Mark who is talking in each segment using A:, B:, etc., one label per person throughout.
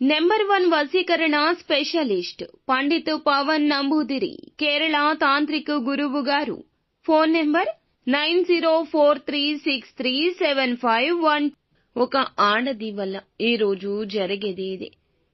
A: Number one వసీకరణ specialist Pandit Pavan Namboodiri Kerala తాంత్రిక గురువు గారు. Phone number nine zero four three six three seven five one ఒక ఆడది వల్ల ఈ రోజు జరిగేది ఇదే.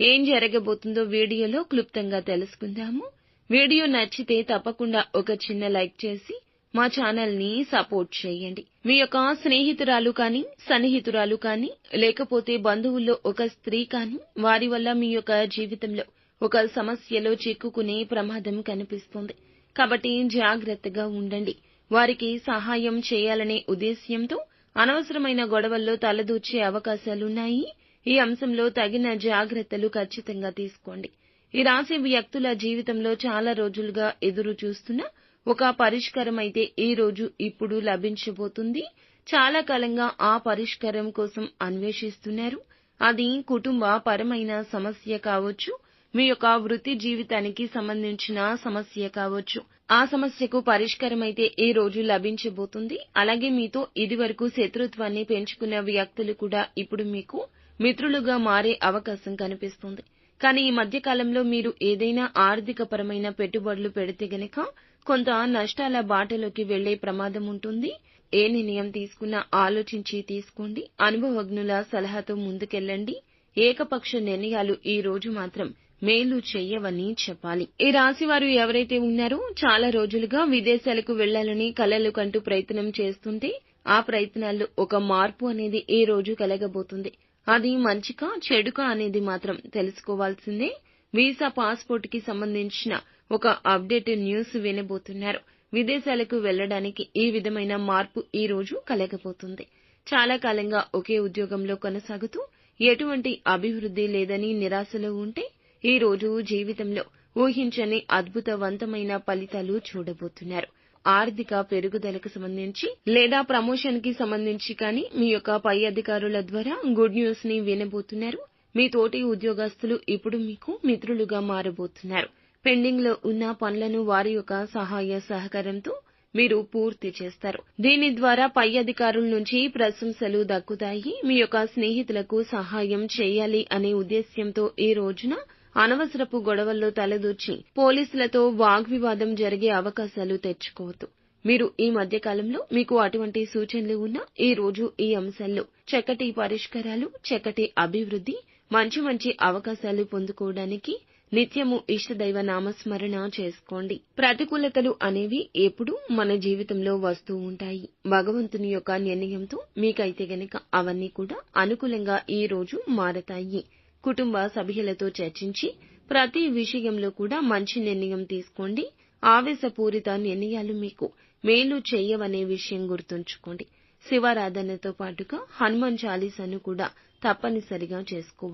A: ఏం జరగబోతుందో వీడియోలో క్లుప్తంగా తెలుసుకుందాము. వీడియో నచ్చితే తప్పకుండా ఒక చిన్న లైక్ చేసి మా ఛానల్ని సపోర్ట్ చేయండి. మీ యొక్క స్నేహితురాలు కానీ సన్నిహితురాలు కానీ లేకపోతే బంధువుల్లో ఒక స్త్రీ కానీ వారి వల్ల మీ యొక్క జీవితంలో ఒక సమస్యలో చిక్కుకునే ప్రమాదం కనిపిస్తుంది. కాబట్టి జాగ్రత్తగా ఉండండి. వారికి సహాయం చేయాలనే ఉద్దేశ్యంతో అనవసరమైన గొడవల్లో తలదూర్చే అవకాశాలున్నాయి. ఈ అంశంలో తగిన జాగ్రత్తలు ఖచ్చితంగా తీసుకోండి. ఈ రాశి వ్యక్తుల జీవితంలో చాలా రోజులుగా ఎదురు చూస్తున్న ఒక పరిష్కారం అయితే ఈ రోజు ఇప్పుడు లభించబోతుంది. చాలా కాలంగా ఆ పరిష్కారం కోసం అన్వేషిస్తున్నారు. అది కుటుంబ పరమైన సమస్య కావచ్చు. మీ యొక్క వృత్తి జీవితానికి సంబంధించిన సమస్య కావచ్చు. ఆ సమస్యకు పరిష్కారం అయితే ఈ రోజు లభించబోతుంది. అలాగే మీతో ఇదివరకు శత్రుత్వాన్ని పెంచుకున్న వ్యక్తులు కూడా ఇప్పుడు మీకు మిత్రులుగా మారే అవకాశం కనిపిస్తుంది. కానీ ఈ మధ్య కాలంలో మీరు ఏదైనా ఆర్థిక పరమైన పెట్టుబడులు పెడితే గనక కొంత నష్టాల బాటలోకి వెళ్ళే ప్రమాదం ఉంటుంది. ఏ నిర్ణయం తీసుకున్నా ఆలోచించి తీసుకోండి. అనుభవజ్ఞుల సలహాతో ముందుకెళ్ళండి. ఏకపక్ష నిర్ణయాలు ఈ రోజు మాత్రం మేలు చెయ్యవని చెప్పాలి. ఈ రాశివారు ఎవరైతే ఉన్నారో చాలా రోజులుగా విదేశాలకు వెళ్ళాలని కలలు కంటూ ప్రయత్నం చేస్తుంటే ఆ ప్రయత్నాల్లో ఒక మార్పు అనేది ఈ రోజు కలగబోతుంది. అది మంచికా చెడుకా అనేది మాత్రం తెలుసుకోవాల్సిందే. వీసా పాస్పోర్ట్కి సంబంధించిన ఒక అప్డేట్ న్యూస్ వినబోతున్నారు. విదేశాలకు వెళ్ళడానికి ఈ విధమైన మార్పు ఈ రోజు కలగబోతుంది. చాలా కాలంగా ఒకే ఉద్యోగంలో కొనసాగుతూ ఎటువంటి అభివృద్ధి లేదని నిరాశలో ఉంటే ఈ రోజు జీవితంలో ఊహించని అద్భుతవంతమైన ఫలితాలు చూడబోతున్నారు. ఆర్థిక పెరుగుదలకు సంబంధించి లేదా ప్రమోషన్కి సంబంధించి కానీ మీ యొక్క పై అధికారుల ద్వారా గుడ్ న్యూస్ని వినబోతున్నారు. మీ తోటి ఉద్యోగస్తులు ఇప్పుడు మీకు మిత్రులుగా మారబోతున్నారు. పెండింగ్లో ఉన్న పనులను వారి యొక్క సహాయ సహకారంతో మీరు పూర్తి చేస్తారు. దీని ద్వారా పై అధికారుల నుంచి ప్రశంసలు దక్కుతాయి. మీ యొక్క స్నేహితులకు సహాయం చేయాలి అనే ఉద్దేశ్యంతో ఈ రోజున అనవసరపు గొడవల్లో తలదూర్చి పోలీసులతో వాగ్వివాదం జరిగే అవకాశాలు తెచ్చుకోవద్దు. మీరు ఈ మధ్య కాలంలో మీకు అటువంటి సూచనలు ఉన్నా ఈ రోజు ఈ అంశాల్లో చక్కటి పరిష్కారాలు చక్కటి అభివృద్ధి మంచి మంచి అవకాశాలు పొందుకోవడానికి నిత్యము ఇష్టదైవ నామస్మరణ చేసుకోండి. ప్రతికూలతలు అనేవి ఎప్పుడూ మన జీవితంలో వస్తూ ఉంటాయి. భగవంతుని యొక్క నిర్ణయంతో మీకైతే గనక అవన్నీ కూడా అనుకూలంగా ఈ రోజు మారతాయి. కుటుంబ సభ్యులతో చర్చించి ప్రతి విషయంలో కూడా మంచి నిర్ణయం తీసుకోండి. ఆవేశపూరిత నిర్ణయాలు మీకు మేలు చేయవనే విషయం గుర్తుంచుకోండి. శివారాధనతో పాటుగా హనుమాన్ చాలీసాను కూడా తప్పనిసరిగా చేసుకోవాలి.